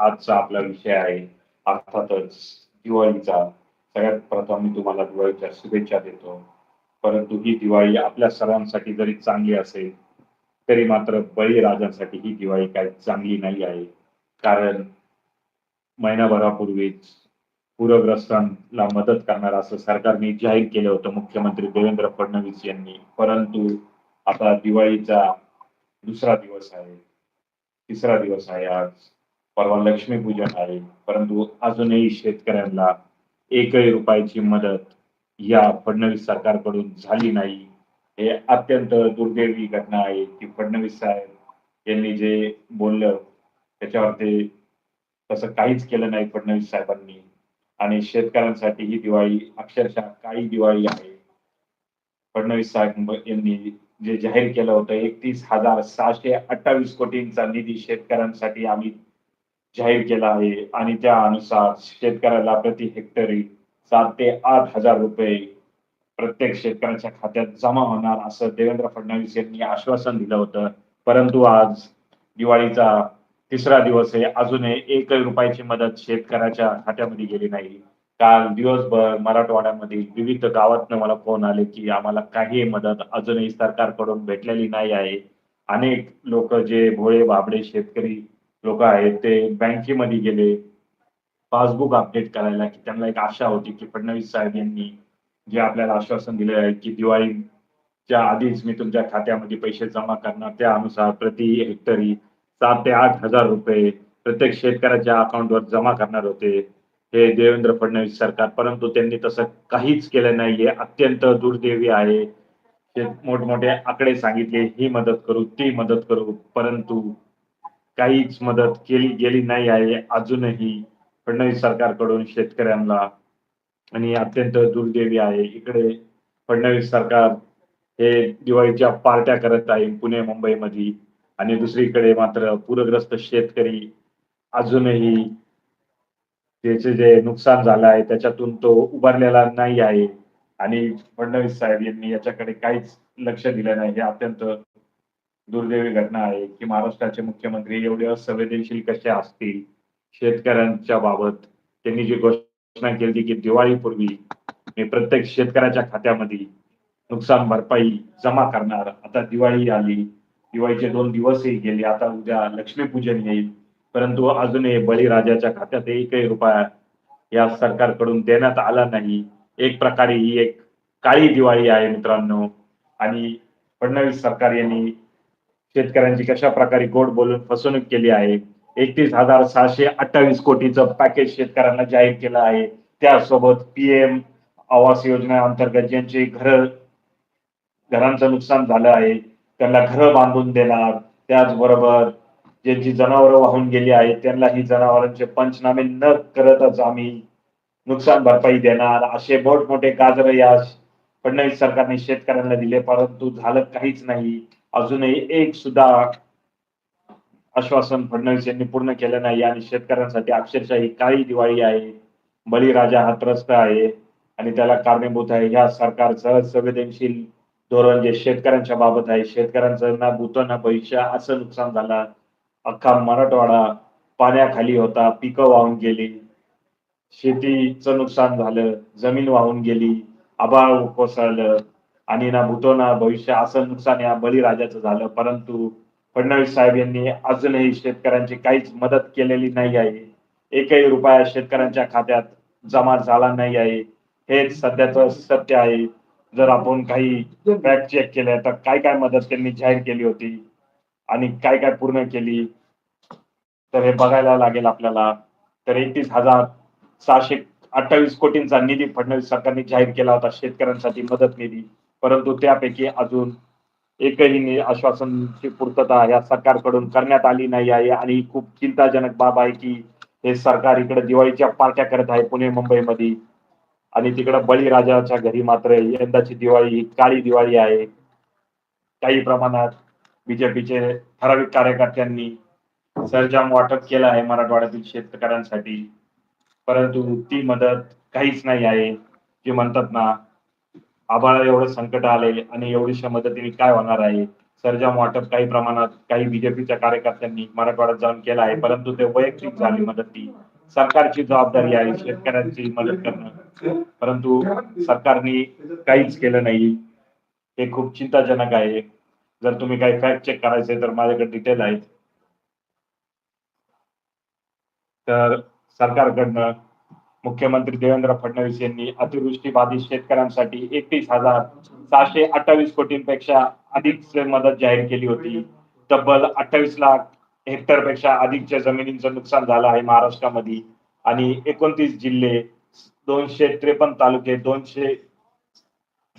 आजचा आपला विषय आहे अर्थातच दिवाळीचा. सगळ्यात प्रथम मी तुम्हाला दिवाळीच्या शुभेच्छा देतो. परंतु ही दिवाळी आपल्या सर्वांसाठी जरी चांगली असेल तरी मात्र बळीराजांसाठी ही दिवाळी काही चांगली नाही आहे. कारण महिनाभरापूर्वीच पूरग्रस्तांना मदत करणार असं सरकारने जाहीर केलं होतं मुख्यमंत्री देवेंद्र फडणवीस यांनी. परंतु आता दिवाळीचा दुसरा दिवस आहे. तिसरा दिवस आहे आज. परवा लक्ष्मीपूजन आहे. परंतु अजूनही शेतकऱ्यांना एकही रुपयाची मदत या फडणवीस सरकारकडून झाली नाही. हे अत्यंत दुर्दैवी घटना आहे. की फडणवीस साहेब यांनी जे बोललं त्याच्यावर ते तसं काहीच केलं नाही फडणवीस साहेबांनी. आणि शेतकऱ्यांसाठी ही दिवाळी अक्षरशः काही दिवाळी आहे. फडणवीस साहेब यांनी जे जाहीर केलं होतं एकतीस हजार सहाशे अठ्ठावीस कोटींचा निधी शेतकऱ्यांसाठी आम्ही जाहीर केला आहे आणि त्या अनुसार शेतकऱ्याला प्रति हेक्टरी सात ते आठ हजार रुपये प्रत्येक शेतकऱ्याच्या खात्यात जमा होणार असं देवेंद्र फडणवीस यांनी आश्वासन दिलं होतं. परंतु आज दिवाळीचा तिसरा दिवस आहे. अजूनही एकही रुपयाची मदत शेतकऱ्याच्या खात्यामध्ये गेली नाही. काल दिवसभर मराठवाड्यामधील विविध गावातनं मला फोन आले की आम्हाला काही मदत अजूनही सरकारकडून भेटलेली नाही आहे. अनेक लोक जे भोळे बाबडे शेतकरी लोक आहेत ते बँकेमध्ये गेले. पासबुक अपडेट करायला की त्यांना एक आशा होती की फडणवीस साहेब यांनी जे आपल्याला आश्वासन दिले आहे की दिवाळीच्या आधीच मी तुमच्या खात्यामध्ये पैसे जमा करणार त्यानुसार प्रति हेक्टरी सात ते आठ हजार रुपये प्रत्येक शेतकऱ्याच्या अकाउंटवर जमा करणार होते. हे देवेंद्र फडणवीस सरकार परंतु त्यांनी तसं काहीच केलं नाहीये. अत्यंत दुर्दैवी आहे. मोठमोठे आकडे सांगितले ही मदत करू ती मदत करू परंतु काहीच मदत केली गेली नाही आहे अजूनही फडणवीस सरकारकडून शेतकऱ्यांना आणि अत्यंत दुर्दैवी आहे. इकडे फडणवीस सरकार हे दिवाळीच्या पार्ट्या करत आहे पुणे मुंबईमध्ये आणि दुसरीकडे मात्र पूरग्रस्त शेतकरी अजूनही त्याचे जे नुकसान झालं आहे त्याच्यातून तो उभारलेला नाही आहे. आणि फडणवीस साहेब यांनी याच्याकडे काहीच लक्ष दिलं नाही. हे अत्यंत दुर्दैवी घटना आहे की महाराष्ट्राचे मुख्यमंत्री एवढे असंवेदनशील कसे असतील शेतकऱ्यांच्या बाबत त्यांनी जी घोषणा केली की दिवाळीपूर्वी मी प्रत्येक शेतकऱ्याच्या खात्यामध्ये नुकसान भरपाई जमा करणार. आता दिवाळी आली दिवाळीचे दोन दिवसही गेले आता उद्या लक्ष्मीपूजन येईल. परंतु अजूनही बळीराजाच्या खात्यात एकही रुपया या सरकारकडून देण्यात आला नाही. एक प्रकारे ही एक काळी दिवाळी आहे मित्रांनो. आणि फडणवीस सरकार यांनी शेतकऱ्यांची कशा प्रकारे गोड बोलून फसवणूक केली आहे? एकतीस हजार सहाशे अठ्ठावीस कोटीचं पॅकेज शेतकऱ्यांना जाहीर केलं आहे. त्यासोबत पीएम आवास योजना अंतर्गत ज्यांची घर घरांचं नुकसान झालं आहे त्यांना घरं बांधून देणार. त्याचबरोबर ज्यांची जनावरं वाहून गेली आहेत त्यांना ही जनावरांचे पंचनामे न करतच आम्ही नुकसान भरपाई देणार. असे मोठमोठे गाजर या फडणवीस सरकारने शेतकऱ्यांना दिले परंतु झालं काहीच नाही. अजूनही एक सुद्धा आश्वासन फडणवीस यांनी पूर्ण केलं नाही. आणि शेतकऱ्यांसाठी अक्षरशः ही काळी दिवाळी आहे. बळीराजा हा त्रस्त आहे. आणि त्याला कारणीभूत आहे. ह्या सरकारचं संवेदनशील धोरण जे शेतकऱ्यांच्या बाबत आहे शेतकऱ्यांचं ना भूत ना भविष्य असं नुकसान झालं. अख्खा मराठवाडा पाण्याखाली होता. पिकं वाहून गेली. शेतीचं नुकसान झालं. जमीन वाहून गेली. आभाळ कोसळलं. आणि ना भूतो ना भविष्य असं नुकसान या बळीराजाचं झालं. परंतु फडणवीस साहेब यांनी अजूनही शेतकऱ्यांची काहीच मदत केलेली नाही आहे. एकही रुपया शेतकऱ्यांच्या खात्यात जमा झाला नाही आहे. हेच सध्याचं सत्य आहे. जर आपण काही फॅक्ट चेक केले तर काय काय मदत त्यांनी जाहीर केली होती आणि काय काय पूर्ण केली तर हे बघायला लागेल आपल्याला. तर एकतीस हजार सहाशे अठ्ठावीस कोटींचा निधी फडणवीस सरकारने जाहीर केला होता. शेतकऱ्यांसाठी मदत निधी. परंतु त्यापैकी अजून एकही आश्वासनची पूर्तता या सरकारकडून करण्यात आली नाही आहे. आणि खूप चिंताजनक बाब आहे की हे सरकार इकडे दिवाळीच्या पार्ट्या करत आहे पुणे मुंबईमध्ये. आणि तिकडे बळीराजाच्या घरी मात्र यंदाची दिवाळी ही काळी दिवाळी आहे. काही प्रमाणात बीजेपीचे ठराविक कार्यकर्त्यांनी सरजाम वाटप केलं आहे मराठवाड्यातील शेतकऱ्यांसाठी. परंतु ती मदत काहीच नाही आहे जे म्हणतात ना आभाळा एवढं संकट आले आणि एवढीशा मदतीने काय होणार आहे? सर्जम वाटप काही प्रमाणात काही बीजेपीच्या कार्यकर्त्यांनी मराठवाड्यात जाऊन केलं आहे परंतु ते वैयक्तिक झाली मदत. ती सरकारची जबाबदारी आहे शेतकऱ्यांची मदत करणं. परंतु सरकारने काहीच केलं नाही. हे खूप चिंताजनक आहे. जर तुम्ही काही फॅक्ट चेक करायचे तर माझ्याकडे डिटेल आहेत. तर सरकारकडनं मुख्यमंत्री देवेंद्र फडणवीस यांनी अतिवृष्टी बाधित शेतकऱ्यांसाठी एकतीस हजार सहाशे अठ्ठावीस कोटींपेक्षा अधिक मदत जाहीर केली होती. तब्बल अठ्ठावीस लाख हेक्टरपेक्षा अधिकच्या जमिनींचं नुकसान झालं आहे महाराष्ट्रामध्ये. आणि एकोणतीस जिल्हे दोनशे त्रेपन्न तालुके दोनशे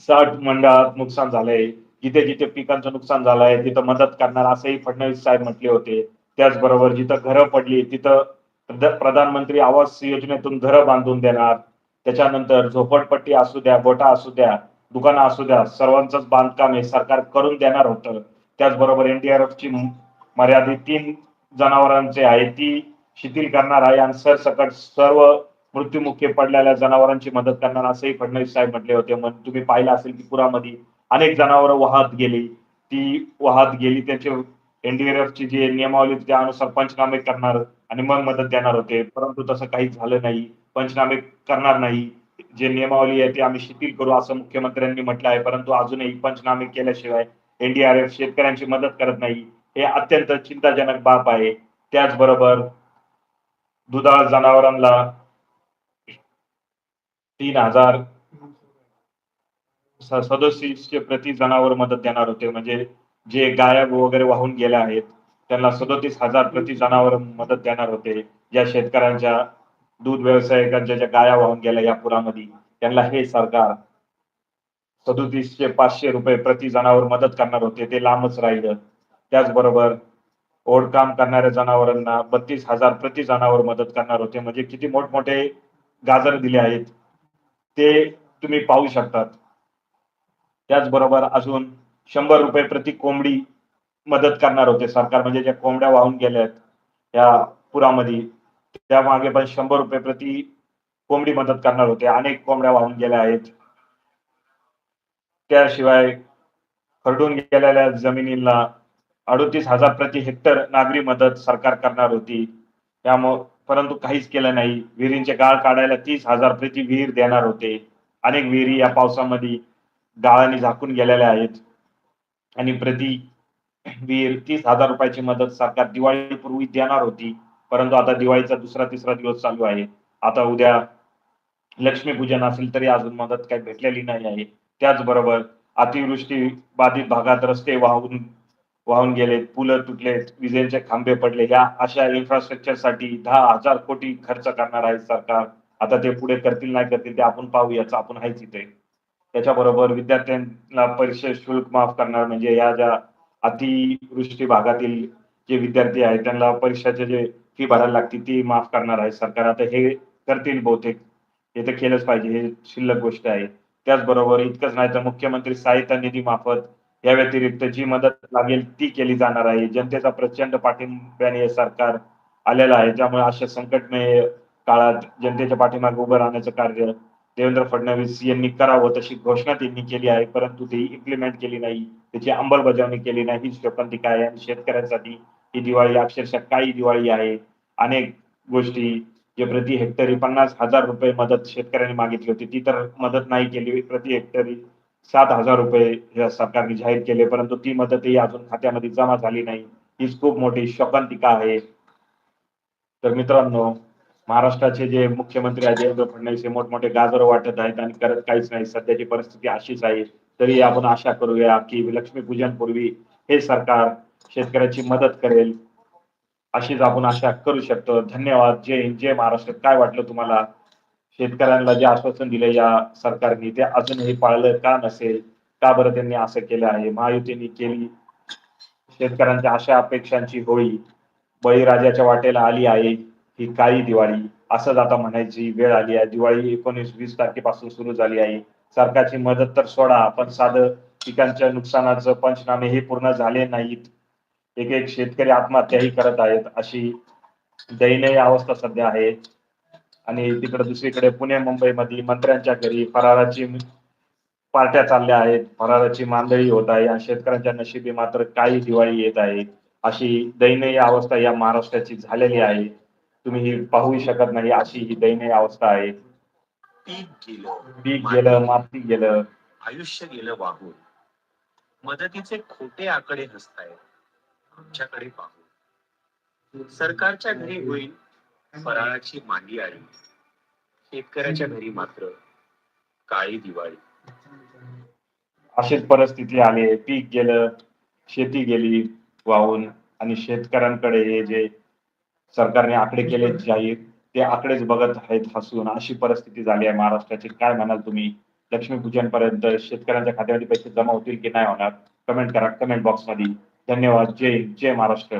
साठ मंडळात नुकसान झालंय. जिथे जिथे पिकांचं नुकसान झालंय तिथं मदत करणार असंही फडणवीस साहेब म्हटले होते. त्याचबरोबर जिथं घरं पडली तिथं प्रधानमंत्री आवास योजनेतून घरं बांधून देणार त्याच्यानंतर झोपडपट्टी असू द्या गोटा असू द्या दुकानं असू द्या सर्वांचंच बांधकाम हे सरकार करून देणार होतं. त्याचबरोबर एनडीआरएफ ची मर्यादित तीन जनावरांचे आहे ती शिथिल करणार आहे आणि सरसकट सर्व मृत्युमुखी पडलेल्या जनावरांची मदत करणार असंही फडणवीस साहेब म्हटले होते. मग तुम्ही पाहिलं असेल की पुरामध्ये अनेक जनावरं वाहत गेली. ती वाहत गेली त्याचे एनडीआरएफ ची जी नियमावली त्यानुसार पंचनामे करणार. आणि मग मदत देणार होते. परंतु तसं काही झालं नाही. पंचनामे करणार नाही. जे नियमावली आहे ती आम्ही शिथिल करू असं मुख्यमंत्र्यांनी म्हटलं आहे. परंतु अजूनही पंचनामे केल्याशिवाय एनडीआरएफ शेतकऱ्यांची मदत करत नाही. हे अत्यंत चिंताजनक बाब आहे. त्याचबरोबर दुधाळ जनावरांना तीन हजार स- प्रति जनावर मदत देणार होते. म्हणजे जे गायब वगैरे वाहून गेले आहेत. त्यांना सदोतीस हजार प्रति जनावर मदत देणार होते. ज्या शेतकऱ्यांच्या दूध व्यावसायिकांच्या ज्या गाया वाहून गेल्या या पुरामध्ये त्यांना हे सरकार सदोतीसशे पाचशे रुपये प्रति जनावर मदत करणार होते. ते लांबच राहिलं. त्याचबरोबर ओढकाम करणाऱ्या जनावरांना बत्तीस हजार प्रति जनावर मदत करणार होते. म्हणजे किती मोठमोठे गाजर दिले आहेत ते तुम्ही पाहू शकतात. त्याचबरोबर अजून शंभर रुपये प्रति कोंबडी मदत करणार होते. सरकार म्हणजे ज्या कोंबड्या वाहून गेल्यात या पुरामध्ये त्यामागे पण शंभर रुपये प्रति कोंबडी मदत करणार होते. अनेक कोंबड्या वाहून गेल्या आहेत. त्याशिवाय खरडून गेलेल्या जमिनींना अडोतीस हजार प्रति हेक्टर नागरी मदत सरकार करणार होती. त्यामुळं परंतु काहीच केलं नाही. विहिरींचे गाळ काढायला तीस हजार प्रति विहीर देणार होते. अनेक विहिरी या पावसामध्ये गाळाने झाकून गेलेल्या आहेत. आणि प्रति विहीर तीस हजार रुपयाची मदत सरकार दिवाळीपूर्वी देणार होती. परंतु आता दिवाळीचा दुसरा तिसरा दिवस चालू आहे. आता उद्या लक्ष्मीपूजन असेल तरी अजून मदत काही भेटलेली नाही आहे. त्याचबरोबर अतिवृष्टी बाधित भागात रस्ते वाहून वाहून गेलेत पुलं तुटलेत विजेचे खांबे पडले. या अशा इन्फ्रास्ट्रक्चरसाठी दहा हजार कोटी खर्च करणार आहे सरकार. आता ते पुढे करतील नाही करतील ते आपण पाहू याचं आपण आहेच इथे. त्याच्याबरोबर विद्यार्थ्यांना परीक्षा शुल्क माफ करणार. म्हणजे या ज्या अतिवृष्टी भागातील जे विद्यार्थी आहेत त्यांना परीक्षाचे जे फी भरायला लागते ती माफ करणार आहे. सरकार आता हे करतील बहुतेक. हे तर केलंच पाहिजे. हे शिल्लक गोष्ट आहे. त्याचबरोबर इतकंच नाही तर मुख्यमंत्री सहायता निधी मार्फत या व्यतिरिक्त जी मदत लागेल ती केली जाणार आहे. जनतेचा प्रचंड पाठिंब्याने हे सरकार आलेलं आहे. त्यामुळे अशा संकटमय काळात जनतेच्या पाठीमागे उभं राहण्याचं कार्य देवेंद्र फडणवीस यांनी करावं तशी घोषणा त्यांनी केली आहे परंतु ती इम्प्लिमेंट केली नाही. त्याची अंमलबजावणी केली नाही. ही शोकांतिका आहे? आणि शेतकऱ्यांसाठी ही दिवाळी अक्षरशः काही दिवाळी आहे. अनेक गोष्टी जे प्रति हेक्टरी पन्नास हजार रुपये मदत शेतकऱ्यांनी मागितली होती ती तर मदत नाही केली. प्रति हेक्टरी सात हजार रुपये सरकारने जाहीर केले परंतु ती मदतही अजून खात्यामध्ये जमा झाली नाही. हीच खूप मोठी शोकांतिका आहे. तर मित्रांनो महाराष्ट्राचे जे मुख्यमंत्री आहेत देवेंद्र फडणवीस हे मोठमोठे गाजर वाटत आहेत आणि करत काहीच नाही. सध्याची परिस्थिती अशीच आहे. तरी आपण आशा करूया की लक्ष्मीपूजनपूर्वी हे सरकार शेतकऱ्याची मदत करेल अशीच आपण आशा करू शकतो. धन्यवाद. जय हिंद. जय महाराष्ट्र. काय वाटलं तुम्हाला? शेतकऱ्यांना जे आश्वासन दिले या सरकारने ते अजूनही पाळलं का नसेल? का बरं त्यांनी असं केलं आहे? महायुतीने केली. शेतकऱ्यांच्या आशा अपेक्षांची होळी. बळीराजाच्या वाटेला आली आहे. ही काळी दिवाळी असंच आता म्हणायची वेळ आली आहे. दिवाळी एकोणीस वीस तारखेपासून सुरू झाली आहे. सरकारची मदत तर सोडा पण साधं पिकांच्या नुकसानाचं पंचनामे हे पूर्ण झाले नाहीत. एक एक शेतकरी आत्महत्याही करत आहेत अशी दयनीय अवस्था सध्या आहे. आणि तिकडे दुसरीकडे पुणे मुंबईमध्ये मंत्र्यांच्या घरी फराराची पार्ट्या चालल्या आहेत. फराराची मांदळी होत आहे आणि शेतकऱ्यांच्या नशिबी मात्र काही दिवाळी येत आहे अशी दयनीय अवस्था या महाराष्ट्राची झालेली आहे. तुम्ही ही पाहू शकत नाही अशी ही दयनीय अवस्था आहे. पीक गेलं पीक गेलं माती गेलं. आयुष्य गेलं वाहून. मदतीचे खोटे आकडे हसतायत. आमच्याकडे पाहून. सरकारच्या घरी होईल फराळाची मांडी आली. शेतकऱ्याच्या घरी मात्र काळी दिवाळी. अशीच परिस्थिती आली पीक गेलं शेती गेली वाहून. आणि शेतकऱ्यांकडे हे जे सरकारने आकडे केले जाहीर. ते आकडेच बघत आहेत हसून. अशी परिस्थिती झाली आहे महाराष्ट्राची. काय म्हणाल तुम्ही? लक्ष्मीपूजन पर्यंत शेतकऱ्यांच्या खात्यामध्ये पैसे जमा होतील की नाही होणार? कमेंट करा. कमेंट बॉक्समध्ये धन्यवाद. जय हिंद, जय महाराष्ट्र.